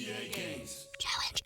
EA Games. Challenge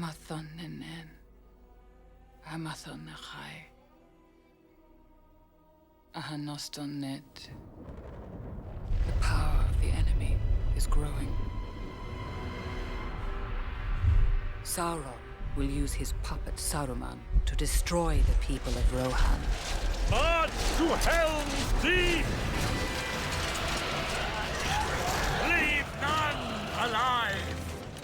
Amathon nenen. Amathon nachai. Ahanoston net. The power of the enemy is growing. Sauron will use his puppet Saruman to destroy the people of Rohan. March to Helm's Deep! Leave none alive!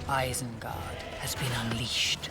Isengard has been unleashed.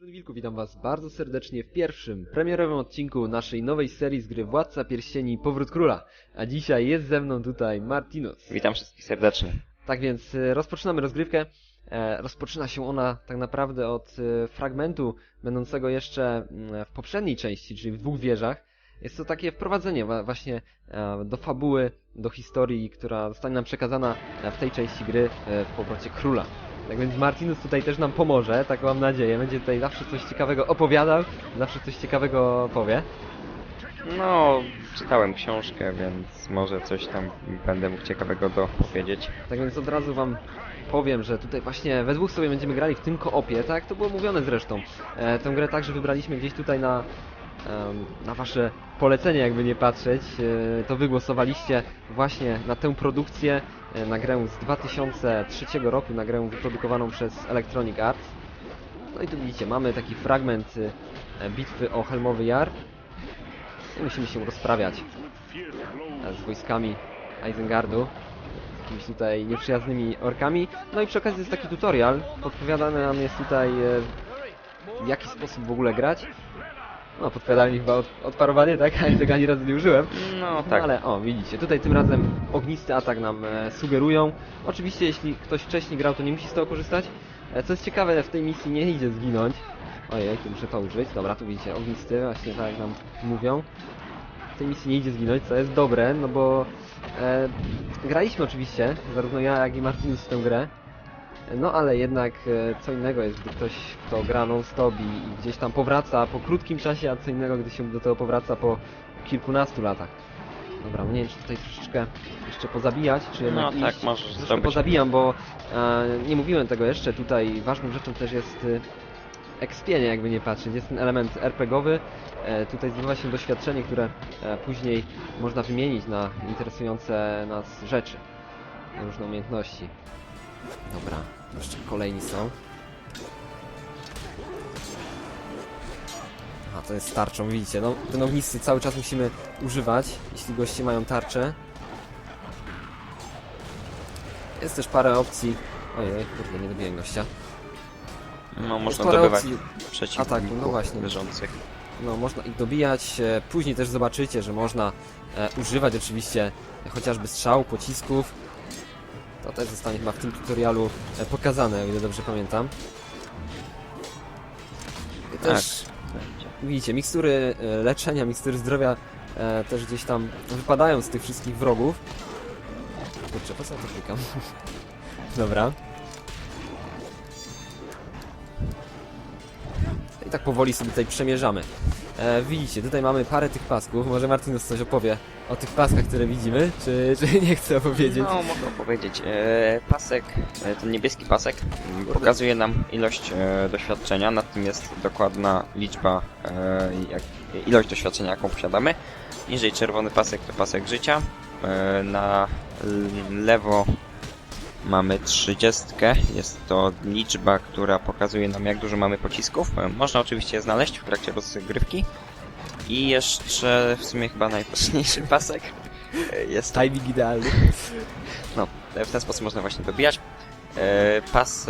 Strony Wilku, witam was bardzo serdecznie w pierwszym, premierowym odcinku naszej nowej serii z gry Władca Pierścieni Powrót Króla. A dzisiaj jest ze mną tutaj Martinus. Witam wszystkich serdecznie. Tak więc e, rozpoczynamy rozgrywkę. E, Rozpoczyna się ona tak naprawdę od e, fragmentu będącego jeszcze mm, w poprzedniej części, czyli w dwóch wieżach. Jest to takie wprowadzenie wa- właśnie e, do fabuły, do historii, która zostanie nam przekazana e, w tej części gry e, w powrocie króla. Tak więc Martinus tutaj też nam pomoże, taką mam nadzieję. Będzie tutaj zawsze coś ciekawego opowiadał, zawsze coś ciekawego powie. No, czytałem książkę, więc może coś tam będę mógł ciekawego dopowiedzieć. Tak więc od razu wam powiem, że tutaj właśnie we dwóch sobie będziemy grali w tym koopie, tak jak to było mówione zresztą. E, tę grę także wybraliśmy gdzieś tutaj na, na wasze polecenie, jakby nie patrzeć. E, to wy głosowaliście właśnie na tę produkcję, na grę z 2003 roku, na grę wyprodukowaną przez Electronic Arts. No i tu widzicie, mamy taki fragment e, bitwy o Helmowy Jar. I musimy się rozprawiać e, z wojskami Isengardu z jakimiś tutaj nieprzyjaznymi orkami. No i przy okazji jest taki tutorial. Podpowiadany nam jest tutaj e, w jaki sposób w ogóle grać. No, podpowiadali mi chyba od, odparowanie, tak? Ale tego ani razu nie użyłem. No tak, Ale o, widzicie, tutaj tym razem ognisty atak nam e, sugerują. Oczywiście, jeśli ktoś wcześniej grał, to nie musi z tego korzystać. E, co jest ciekawe, w tej misji nie idzie zginąć. Ojej, tu muszę to użyć. Dobra, tu widzicie, ognisty, właśnie tak jak nam mówią. W tej misji nie idzie zginąć, co jest dobre, no bo e, graliśmy oczywiście, zarówno ja, jak i Martinus w tę grę. No ale jednak e, co innego jest, gdy ktoś kto gra non-stop i, i gdzieś tam powraca po krótkim czasie, a co innego, gdy się do tego powraca po kilkunastu latach. Dobra, nie wiem, czy tutaj troszeczkę jeszcze pozabijać, czy jednak no tak, iść. możesz Troszkę pozabijam, bo e, nie mówiłem tego jeszcze, tutaj ważną rzeczą też jest e, jakby nie patrzeć. Jest ten element RPGowy, e, tutaj zdobywa się doświadczenie, które e, później można wymienić na interesujące nas rzeczy, na różne umiejętności. Dobra, jeszcze kolejni są. Aha, to jest tarczą, widzicie, no ten ognisty cały czas musimy używać, jeśli goście mają tarczę. Jest też parę opcji. Ojej, kurde, nie dobiłem gościa. No można parę dobywać opcji, przeciwników ataku, no właśnie. leżących. no można ich dobijać. e, Później też zobaczycie, że można e, używać oczywiście chociażby strzał, pocisków. To też zostanie chyba w tym tutorialu e, pokazane, o ile dobrze pamiętam. I Tak, Też. Widzicie, mikstury e, leczenia, mikstury zdrowia e, też gdzieś tam wypadają z tych wszystkich wrogów. Kurczę, po co ja to klikam? Dobra. I tak powoli sobie tutaj przemierzamy. E, widzicie, tutaj mamy parę tych pasków. Może Martinus coś opowie o tych paskach, które widzimy, czy, czy nie chce opowiedzieć? No, mogę opowiedzieć. E, pasek, e, ten niebieski pasek m, pokazuje nam ilość e, doświadczenia, nad tym jest dokładna liczba, e, jak, ilość doświadczenia, jaką posiadamy. Niżej czerwony pasek to pasek życia. E, na lewo mamy 30. Jest to liczba, która pokazuje nam, jak dużo mamy pocisków. E, Można oczywiście je znaleźć w trakcie rozgrywki. I jeszcze w sumie chyba najważniejszy pasek e, jest Timing idealny. no, e, w ten sposób można właśnie dobijać. Pas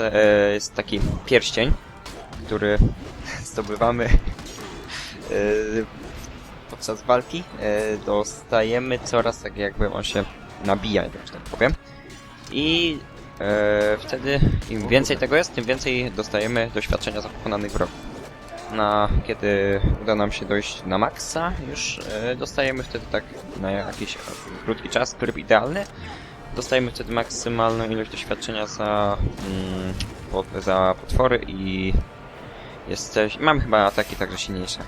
jest taki pierścień, który zdobywamy podczas walki. Dostajemy coraz tak jakby on się nabija, że tak powiem. I e, wtedy im więcej tego jest, tym więcej dostajemy doświadczenia za pokonanych wrogów. Na, kiedy uda nam się dojść na maksa, już e, dostajemy wtedy tak na jakiś krótki czas, tryb idealny, Dostajemy wtedy maksymalną ilość doświadczenia za, mm, pot, za potwory i jesteś... Mamy chyba ataki także silniejsze.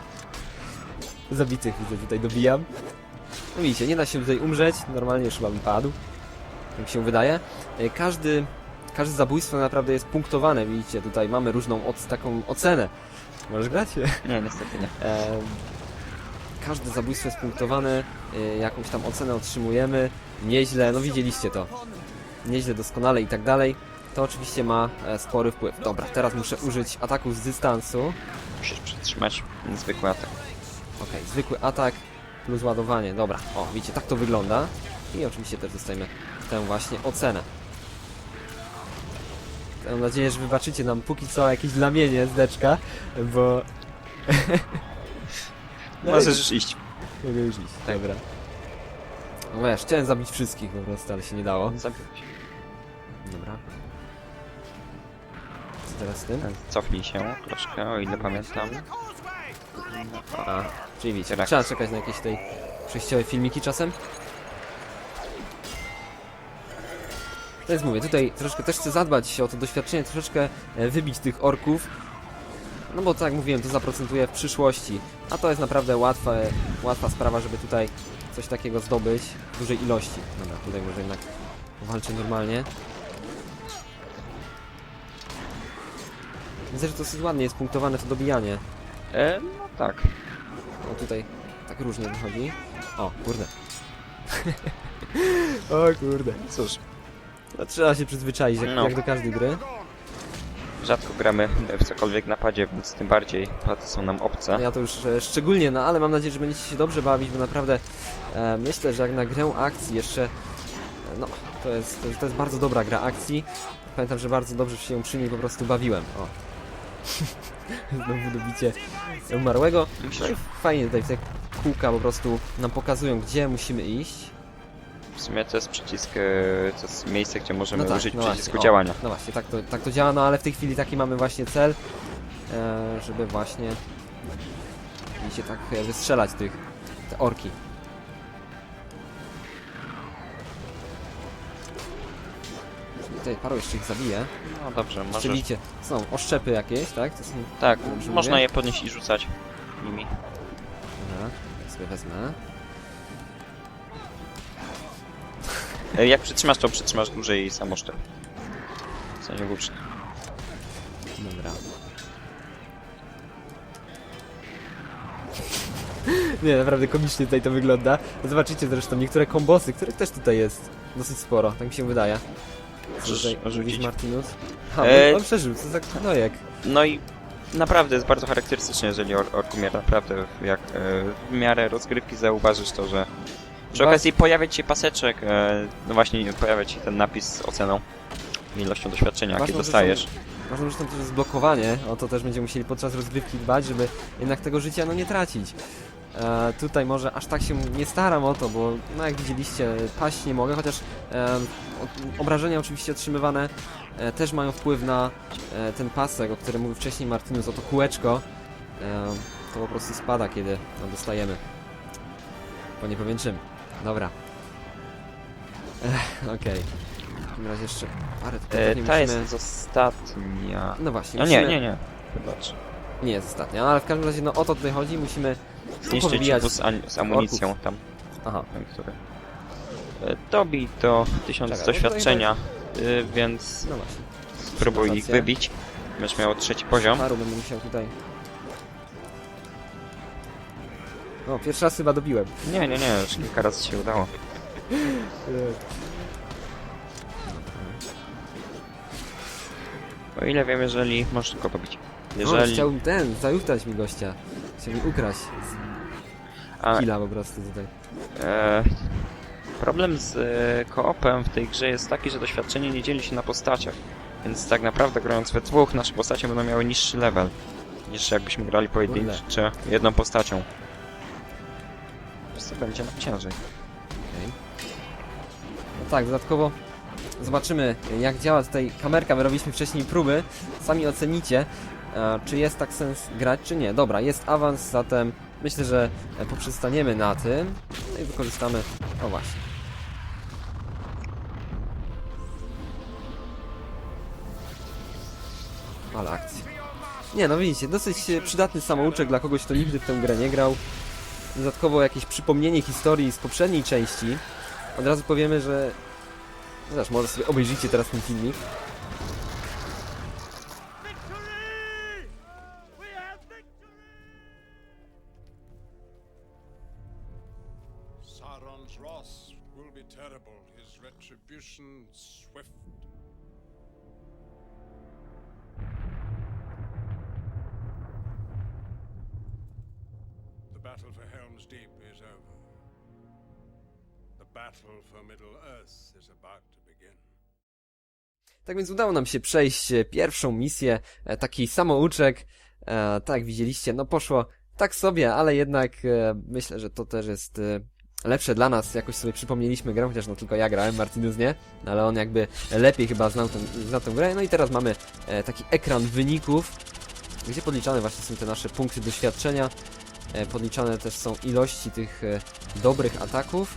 Zabitych widzę, tutaj dobijam. No widzicie, nie da się tutaj umrzeć, normalnie już chyba bym padł. Jak się wydaje. E, Każdy, każde zabójstwo naprawdę jest punktowane, widzicie, tutaj mamy różną oc taką ocenę. Możesz grać? Nie, niestety nie. E, każde zabójstwo jest punktowane, e, jakąś tam ocenę otrzymujemy, nieźle, no widzieliście to. Nieźle, doskonale i tak dalej. To oczywiście ma e, spory wpływ. Dobra, teraz muszę użyć ataku z dystansu. Musisz przytrzymać zwykły atak. Okej, zwykły atak plus ładowanie. Dobra, o, widzicie, tak to wygląda. I oczywiście też dostajemy tę właśnie ocenę. Mam nadzieję, że wybaczycie nam póki co jakieś znamienie z deczka, bo... No Możesz już iść. Mogę już iść, dobra. No wiesz, chciałem zabić wszystkich po prostu, ale się nie dało. Zabiłeś. Dobra. Co teraz z tym? Cofnij się troszkę, o ile pamiętam. A, czyli widzicie, Tak. trzeba czekać na jakieś tej przejściowe filmiki czasem. To jest mówię, tutaj troszkę też chcę zadbać o to doświadczenie, troszeczkę e, wybić tych orków. No bo tak jak mówiłem, to zaprocentuje w przyszłości. A to jest naprawdę łatwa, łatwa sprawa, żeby tutaj coś takiego zdobyć w dużej ilości. Dobra, tutaj może jednak walczę normalnie. Widzę, że dosyć ładnie jest punktowane to dobijanie. E, no tak. O tutaj tak różnie wychodzi. O, kurde. o kurde. Cóż, No, trzeba się przyzwyczaić, jak, No. jak do każdej gry. rzadko gramy w cokolwiek napadzie, więc tym bardziej pady są nam obce. Ja to już e, szczególnie, no ale mam nadzieję, że będziecie się dobrze bawić, bo naprawdę e, myślę, że jak na grę akcji jeszcze, e, no, to jest, to, jest- to jest bardzo dobra gra akcji. Pamiętam, że bardzo dobrze się ją przy niej po prostu bawiłem. O. Znowu dobicie umarłego. Myślę, No fajnie tutaj te kółka po prostu nam pokazują, gdzie musimy iść. W sumie to jest przycisk, e, to jest miejsce, gdzie możemy tak, użyć no przycisku właśnie, o, działania. No właśnie, tak to, tak to działa, no ale w tej chwili taki mamy właśnie cel, e, żeby właśnie widzicie, tak e, wystrzelać tych, te orki. Tutaj paru jeszcze ich zabije. No dobrze, możesz... widzicie, są oszczepy jakieś, tak? To są... Tak, Dobrze można mówię? je podnieść i rzucać nimi. Dobra, sobie wezmę. Jak przytrzymasz, to przytrzymasz dłużej samoszczep. Co nie włócznie. Dobra. Nie, naprawdę komicznie tutaj to wygląda. Zobaczycie zresztą niektóre kombosy, których też tutaj jest dosyć sporo, tak mi się wydaje. Możesz tutaj. Martinus? Ha, E, on, przeżył, co za knojek. No i naprawdę jest bardzo charakterystyczne, jeżeli or Orkumir naprawdę jak e, w miarę rozgrywki zauważysz to, że przy okazji pojawia ci się paseczek, e, no właśnie pojawia ci ten napis z oceną, ilością doświadczenia, jakie Ważną dostajesz. Ważną rzeczą też jest blokowanie, o to też będziemy musieli podczas rozgrywki dbać, żeby jednak tego życia no nie tracić. E, tutaj może aż tak się nie staram o to, bo no jak widzieliście, paść nie mogę, chociaż e, o- obrażenia oczywiście otrzymywane e, też mają wpływ na e, ten pasek, o którym mówił wcześniej Martinus, o to kółeczko. E, to po prostu spada, kiedy no, dostajemy. Bo nie powiem czym. Dobra. Ech, okej. W takim razie jeszcze parę tutaj E, pewnie ta musimy... jest ostatnia. No właśnie, No nie, musimy... nie, nie. Wybacz. Nie jest ostatnia, ale w każdym razie no o to tutaj chodzi, musimy Zniszczyć powbijać- wóz an- z amunicją tam, Aha, ten, który... E, Dobij to tysiąc Czekaj, no tutaj doświadczenia, y, więc no właśnie. spróbuj ich wybić. Będziesz miał trzeci poziom. Paru będę musiał tutaj... O, pierwszy raz chyba dobiłem. Nie, nie, nie, już kilka razy się udało. O ile wiem, jeżeli możesz tylko dobić. Jeżeli... Jeżeli... chciałbym ten, zajuchtać mi gościa. Chciał mi ukraść A, killa po prostu tutaj. e, problem z e, koopem w tej grze jest taki, że doświadczenie nie dzieli się na postaciach. Więc tak naprawdę grając we dwóch, nasze postacie będą miały niższy level. Niż jakbyśmy grali pojedynczo jedną postacią. Wiesz co, będzie nam ciężej. Okej. No tak, dodatkowo zobaczymy jak działa tutaj kamerka, my robiliśmy wcześniej próby, sami ocenicie e, czy jest tak sens grać, czy nie. Dobra, jest awans, zatem myślę, że poprzestaniemy na tym no i wykorzystamy, o właśnie. Ale akcja. Nie no widzicie, dosyć przydatny samouczek dla kogoś, kto nigdy w tę grę nie grał. Dodatkowo jakieś przypomnienie historii z poprzedniej części. Od razu powiemy, że... Też, może sobie obejrzyjcie teraz ten filmik. Battle for Helm's Deep is over. The battle for Middle-earth is about to begin. Tak więc udało nam się przejść e, pierwszą misję, e, taki samouczek. E, tak widzieliście, no poszło tak sobie, ale jednak myślę, że to też jest lepsze dla nas. Jakoś sobie przypomnieliśmy grę, chociaż no tylko ja grałem, Martinus nie, no, ale on jakby lepiej chyba znał, znał tę grę. No i teraz mamy taki ekran wyników, gdzie podliczane właśnie są te nasze punkty doświadczenia. E, podliczane też są ilości tych e, dobrych ataków.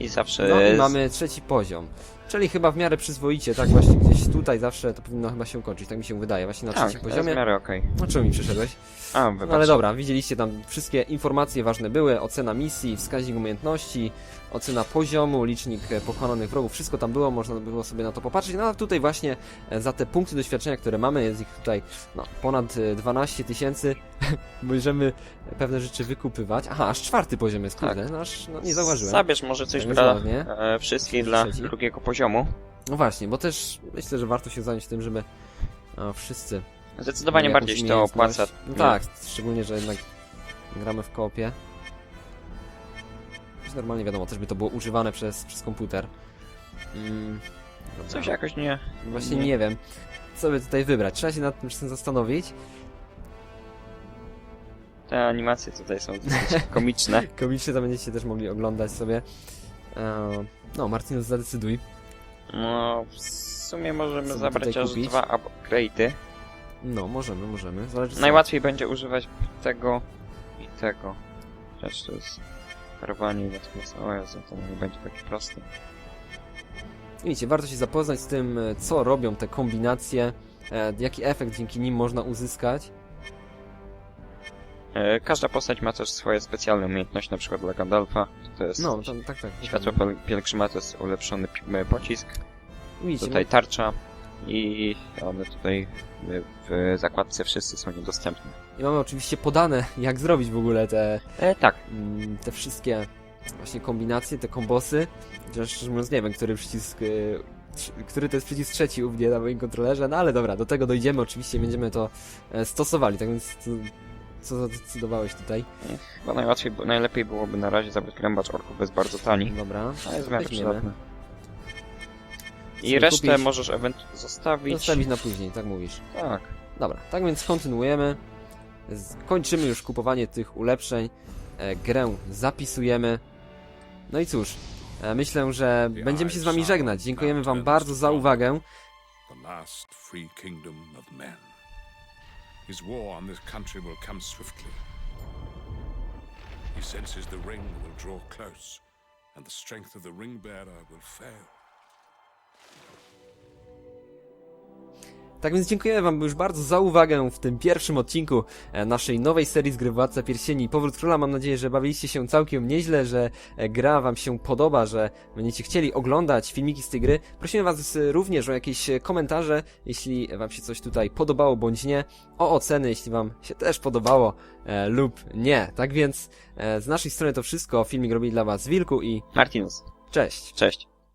I zawsze... No i mamy trzeci poziom. Czyli chyba w miarę przyzwoicie, tak właśnie gdzieś tutaj zawsze to powinno chyba się kończyć, tak mi się wydaje, właśnie na Tak, trzecim jest w poziomie. miarę okej. No czemu mi przyszedłeś? A, No, ale dobra, widzieliście tam wszystkie informacje ważne były, ocena misji, wskaźnik umiejętności, ocena poziomu, licznik e, pokonanych wrogów, wszystko tam było, można było sobie na to popatrzeć. No a tutaj właśnie za te punkty doświadczenia, które mamy, jest ich tutaj no, ponad e, 12 tysięcy, możemy pewne rzeczy wykupywać. Aha, aż czwarty poziom jest, kurde, no, aż no, nie zauważyłem. Zabierz może coś Tak dla e, wszystkich dla trzeci. drugiego poziomu. No właśnie, bo też myślę, że warto się zająć tym, żeby a, wszyscy Zdecydowanie mieli bardziej jakąś się to opłaca. No tak, szczególnie, że jednak gramy w koopie. Choć Normalnie wiadomo, też by to było używane przez, przez komputer. Mm, dobra. Coś jakoś nie... Właśnie nie wiem, co by tutaj wybrać. Trzeba się nad tym wszystkim zastanowić. Te animacje tutaj są dosyć komiczne. Komicznie to będziecie też mogli oglądać sobie. E, no, Martinus, zadecyduj. No, w sumie możemy Co zabrać tutaj aż kupić? dwa upgrade'y. No, możemy, możemy. Zależy co. Najłatwiej będzie używać tego i tego. Chociaż to jest parowanie natomiast o Jezu, to nie będzie takie proste. Widzicie, warto się zapoznać z tym, e, co robią te kombinacje, e, jaki efekt dzięki nim można uzyskać. E, każda postać ma też swoje specjalne umiejętności, na przykład dla Gandalfa to jest No, tam, tak, tak. światło piel- pielgrzyma, to jest ulepszony e, pocisk, Widzicie, tutaj tarcza i one tutaj w, w zakładce wszyscy są niedostępne. I mamy oczywiście podane, jak zrobić w ogóle te, E, tak, mm, te wszystkie właśnie kombinacje, te kombosy. Chociaż szczerze mówiąc nie wiem, który przycisk, y, który to jest przycisk trzeci u mnie na moim kontrolerze, no ale dobra, do tego dojdziemy, oczywiście będziemy to e, stosowali, tak więc co, zadecydowałeś tutaj? chyba najłatwiej, bo- najlepiej byłoby na razie zabrać grębacz orków, jest bardzo tani, Dobra, a jest w miarę weźmiemy. przydatny. I Sobie resztę kupić. możesz ewentualnie zostawić. Zostawić na później, tak mówisz. Tak. Dobra, tak więc kontynuujemy. Z- Kończymy już kupowanie tych ulepszeń. E, grę zapisujemy. No i cóż, e, myślę, że będziemy się z wami żegnać. Dziękujemy wam bardzo za uwagę. The last free kingdom of men. His war on this country will come swiftly. He senses the ring will draw close, and the strength of the ring bearer will fail. Tak więc dziękuję Wam już bardzo za uwagę w tym pierwszym odcinku e, naszej nowej serii z gry Władca Pierścieni Powrót Króla. Mam nadzieję, że bawiliście się całkiem nieźle, że e, gra Wam się podoba, że będziecie chcieli oglądać filmiki z tej gry. Prosimy Was również o jakieś e, komentarze, jeśli Wam się coś tutaj podobało bądź nie, o oceny, jeśli Wam się też podobało e, lub nie. Tak więc e, z naszej strony to wszystko. Filmik robi dla Was Wilku i Martinus, cześć! cześć.